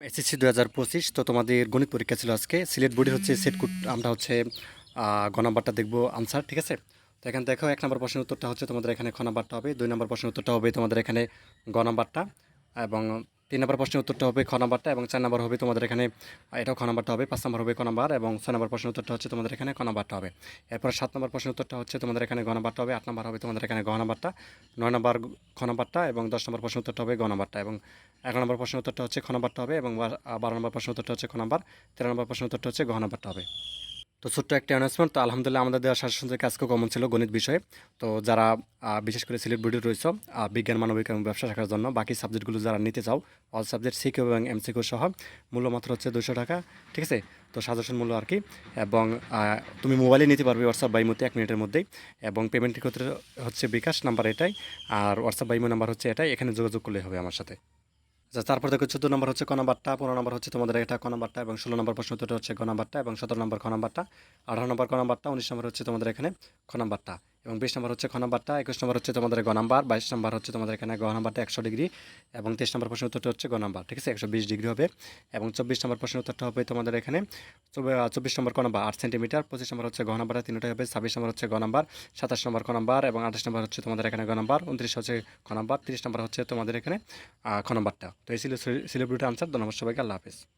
SSC দু হাজার পঁচিশ, তো তোমাদের গণিত পরীক্ষা ছিল আজকে। সিলেট বোর্ডের হচ্ছে সেট কুট আমরা হচ্ছে ঘ নাম্বারটা দেখব আনসার ঠিক আছে? তো এখানে দেখো, এক নম্বর প্রশ্নের উত্তরটা হচ্ছে তোমাদের এখানে খ নাম্বারটা হবে, দুই নম্বর প্রশ্নের উত্তরটা হবে তোমাদের এখানে গ নাম্বারটা এবং তিন নম্বর প্রশ্নের উত্তরটা হবে খ নাম্বারটা এবং চার নম্বর হবে তোমাদের এখানে এটাও খ নাম্বারটা হবে, পাঁচ নম্বর হবে ক নাম্বার এবং ছয় নম্বর প্রশ্নের উত্তরটা হচ্ছে তোমাদের এখানে ক নাম্বারটা হবে। এরপর সাত নম্বর প্রশ্নের উত্তরটা হচ্ছে তোমাদের এখানে গ নাম্বারটা হবে, আট নম্বর হবে তোমাদের এখানে গ নাম্বারটা, নয় নম্বর খ নাম্বারটা এবং দশ নম্বর প্রশ্ন উত্তরটা হবে গ নাম্বারটা এবং এগারো নম্বর প্রশ্ন উত্তরটা হচ্ছে খ নাম্বারটা হবে এবং বার- বারো নম্বর প্রশ্ন উত্তরটা হচ্ছে খ নাম্বার, তেরো নম্বর প্রশ্ন উত্তরটা হচ্ছে গ নাম্বারটা হবে। তো ছোট্ট একটা অ্যানাউন্সমেন্ট তো আলহামদুলিল্লাহ আমাদের দেওয়া থেকে আজকে কমন ছিল গণিত বিষয়ে। তো যারা বিশেষ করে সিলেট বোর্ডে রয়েছে বিজ্ঞান, মানবিক এবং ব্যবসা শাখার জন্য বাকি সাবজেক্টগুলো যারা নিতে চাও অল সাবজেক্ট সিকিউ এবং এমসিকিউ সহ, মূল্য মাত্র হচ্ছে দুশো টাকা, ঠিক আছে? তো সাজেশন মূল্য আর কি। এবং তুমি মোবাইলে নিতে পারবে হোয়াটসঅ্যাপ বাই মধ্যে এক মিনিটের মধ্যেই। এবং পেমেন্টের ক্ষেত্রে হচ্ছে বিকাশ নাম্বার এটাই, আর হোয়াটসঅ্যাপ বাইমো নাম্বার হচ্ছে এটাই। এখানে যোগাযোগ করলে হবে আমার সাথে। আচ্ছা তারপর দেখো চোদ্দ নম্বর হচ্ছে ক নাম্বারটা, পনেরো নম্বর হচ্ছে তোমাদের এটা ক নাম্বারটা এবং ষোলো নম্বর প্রশ্ন উত্তরটা হচ্ছে ক নাম্বারটা এবং সতেরো নম্বর খ নাম্বারটা, আঠারো নম্বর ক নাম্বারটা, উনিশ নম্বর হচ্ছে তোমাদের এখানে খ নাম্বারটা। এবং বিশ নম্বর হচ্ছে খ নাম্বারটা, একুশ নম্বর হচ্ছে তোমাদের গ নাম্বার, বাইশ নম্বর হচ্ছে তোমাদের এখানে গ নাম্বারটা একশো ডিগ্রি এবং তেইশ নম্বর প্রশ্ন উত্তরটা হচ্ছে গ নাম্বার, ঠিক আছে? একশো বিশ ডিগ্রি হবে এবং চব্বিশ নম্বর প্রশ্ন উত্তরটা হবে তোমাদের এখানে চব্বি- চব্বিশ নম্বর ক নাম্বার, আট সেন্টিমিটার, পঁচিশ নম্বর হচ্ছে গ নাম্বার, তিনটাই হবে, ছাব্বিশ নম্বর হচ্ছে গ নাম্বার, সাতাশ নম্বর খ নাম্বার এবং আঠাশ নম্বর হচ্ছে তোমাদের এখানে গ নাম্বার, উনত্রিশ হচ্ছে খ নাম্বার, তিরিশ নম্বর হচ্ছে তোমাদের এখানে খ নাম্বারটা। তো এই ছিল সিলিব্রিটি আনসার ধন্যবাদ সবাইকে, আল্লাহ হাফিজ।